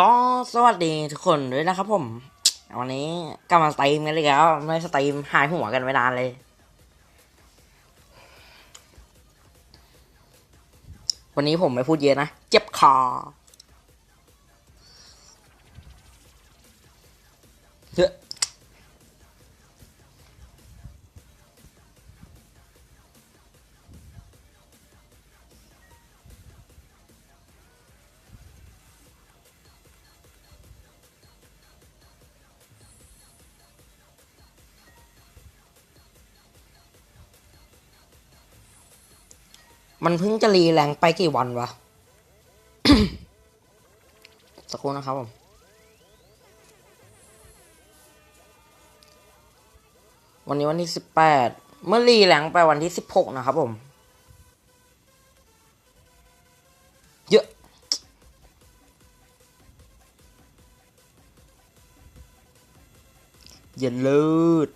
ก็สวัสดีทุกคนด้วยนะครับผม วันนี้กลับมาสตรีมกันเลยแล้วไม่สตรีมหายหัวกันไปนานเลย วันนี้ผมไม่พูดเยอะนะ เจ็บคอ เฮ้ มันเพิ่งจะรีแรงไปกี่วันวะ สักครู่นะครับผม วันนี้วันที่สิบแปด เมื่อรีแรงไปวันที่สิบหกนะครับผม เยอะอย่าลืด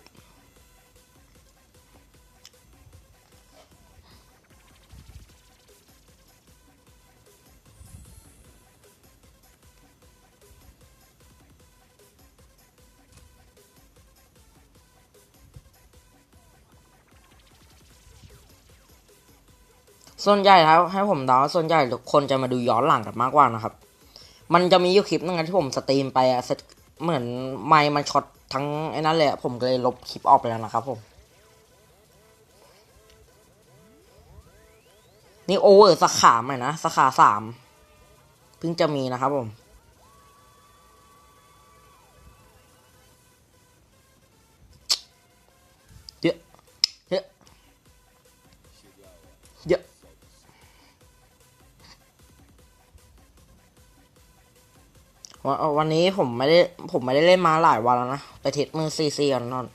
ส่วนใหญ่แล้วให้ผมเดาว่าส่วนใหญ่คนจะมาดูย้อนหลังกันมากกว่านะครับ มันจะมีอยู่คลิปนึงนะที่ผมสตรีมไปอะเหมือนไมค์มันช็อตทั้งไอ้นั่นเลยอะผมก็เลยลบคลิปออกไปแล้วนะครับผม นี่โอเวอร์สาขาใหม่นะสาขาสามเพิ่งจะมีนะครับผม วันนนี้ผมไม่ได้ผมไม่ได้เล่นมาหลายวันแล้วนะ ไปเทสมือซีซีกันนอน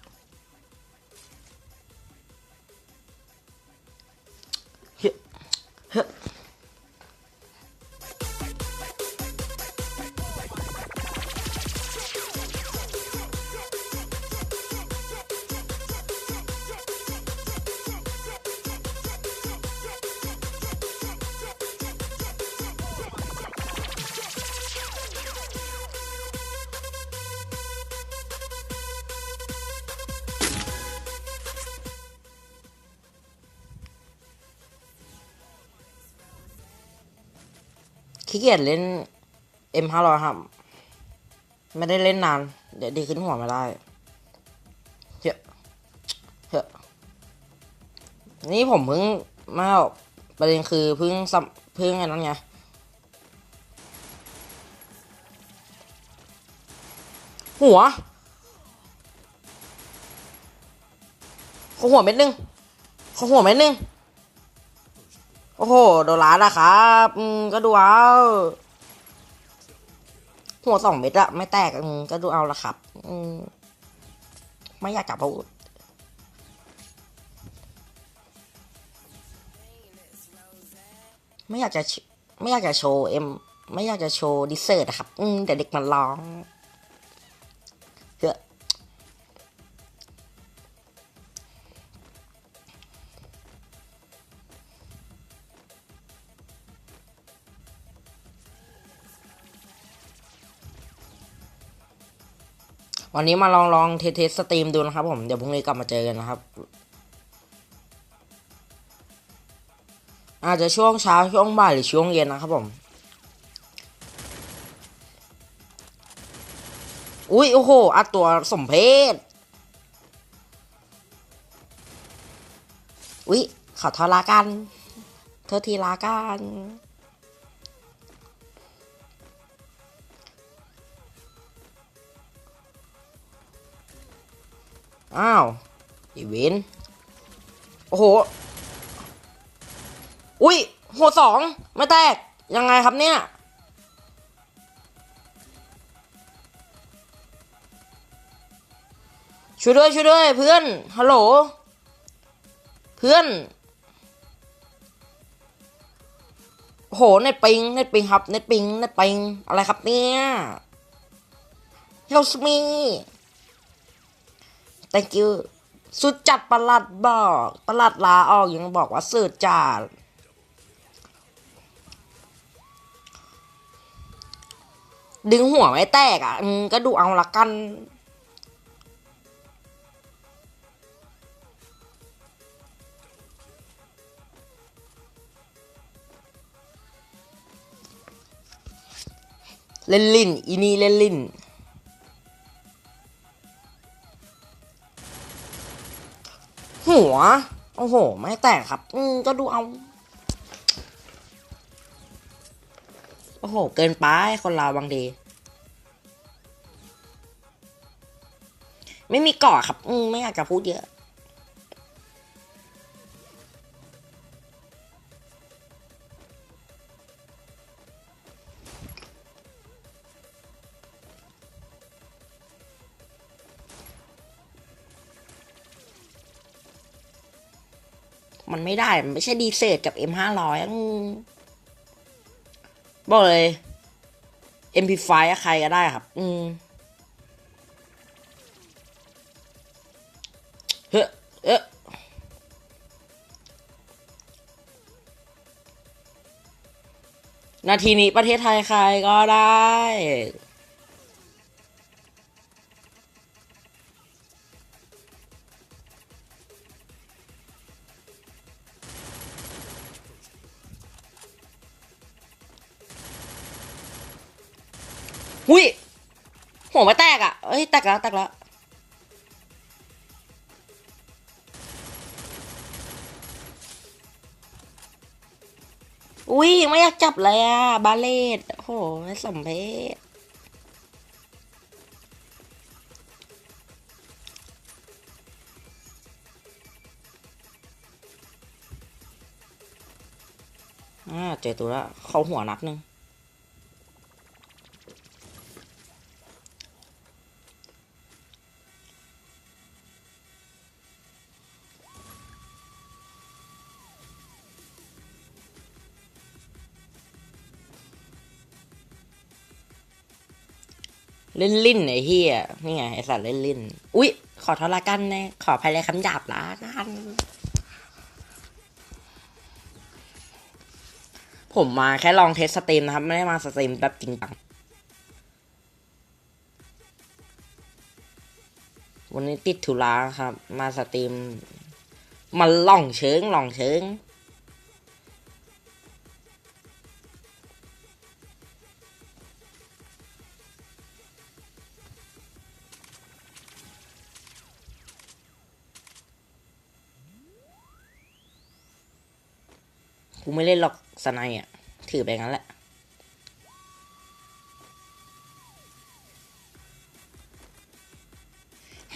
ขี้เกียจเล่นเอ็มห้าร้อยครับ ไม่ได้เล่นนาน เดี๋ยวดีขึ้นหัวไม่ได้เฮ้ยเฮ้ยนี่ผมเพิ่งมาประเด็นคือเพิ่งสัเพิ่งอันนั้นไงหัวขาหัวเม็ดนึงขาหัวเม็ดนึง โอ้โห โดนล้านนะครับก็ดูเอา หัวสองเม็ดอะไม่แตกก็ดูเอาละครับไม่อยากกลับพูดไม่อยากจะไม่อยากจะโชว์เอ็ม ไม่อยากจะโชว์ดิเซอร์นะครับ อืมแต่เด็กมันร้อง วันนี้มาลองลองเทสเทสสตรีมดูนะครับผม เดี๋ยวพรุ่งนี้กลับมาเจอกันนะครับ อาจจะช่วงเช้าช่วงบ่ายหรือช่วงเย็นนะครับผม อุ้ยโอ้โหอัดตัวสมเพศอุ้ยขอทษลากันโทษทีลากัน อ้าวอีเวนโอ้โห อุ้ยหัวสองไม่แตก ยังไงครับเนี่ย ช่วยด้วยช่วยด้วยเพื่อน ฮัลโหล เพื่อนโอ้โหเน็ตปิงเน็ตปิงครับเน็ตปิงเน็ตปิงอะไรครับเนี่ย Help me thank you สุดจัดประหลัดบอกประหลัดลาออกยังบอกว่าสุดจัดดึงหัวไม่แตกอะก็ดูเอาละกัน เล่นลินอีนี่เล่นลิ้น หัว โอ้โห ไม่แตกครับ อืมก็ดูเอา โอ้โห เกินไปคนเราบางดีไม่มีเกาะครับ อืมไม่อยากจะพูดเยอะ มันไม่ได้ มันไม่ใช่ดีเซลกับ M ห้าร้อยบอกเลย MP5 อะใครก็ได้ครับ อืมเฮ้อเอะนาทีนี้ประเทศไทยใครก็ได้ แตกแล้วแตกแล้วอุ้ยไม่อยากจับเลยอะ บาเลตโหไม่สมเพชอ่าเจอตัวแล้วเขาหัวนัดหนึ่ง ล่นลิ้นไอ้เฮียนี่ไงไอสัตว์เล่นลิ้นอุ๊ย ขอโทษละกันนะขออภัยในคำหยาบละกัน ผมมาแค่ลองเทสสตรีมนะครับ ไม่ได้มาสตรีมแบบจริงจัง วันนี้ติดธุระครับ มาสตรีม มาล่องเชิงล่องเชิง กูไม่เล่นหรอกสไนอะ ถือไปงั้นแหละ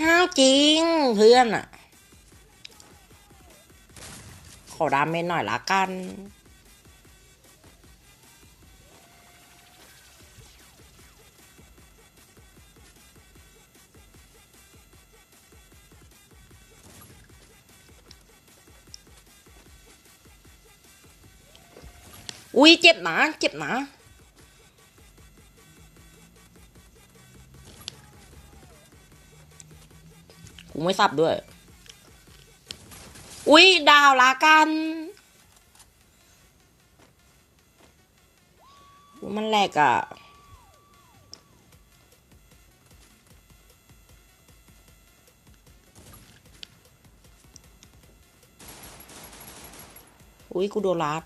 ห้าวจริงเพื่อนอะ ขอดามเมนหน่อยละกัน อุ้ยเจ็บหนาเจ็บหนากูไม่สับด้วย อุ้ยดาวละกันมันแหลกอะอุ้ยกูโดนลัด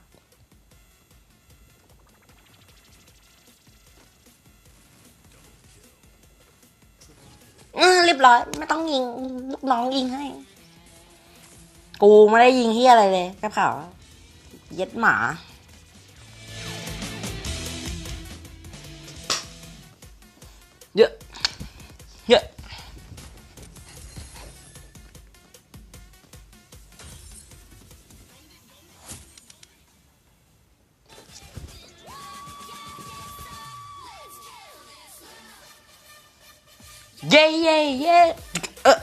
เรียบร้อย ไม่ต้องยิงลูกน้องยิงให้ กูไม่ได้ยิงเฮียอะไรเลยแค่เผาเย็ดหมาเยอะ เย้เย้เย้เออ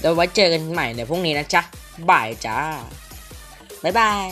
เดี๋ยวไว้เจอกันใหม่ในพรุ่งนี้นะจ๊ะ บ่ายจ้า บ๊ายบาย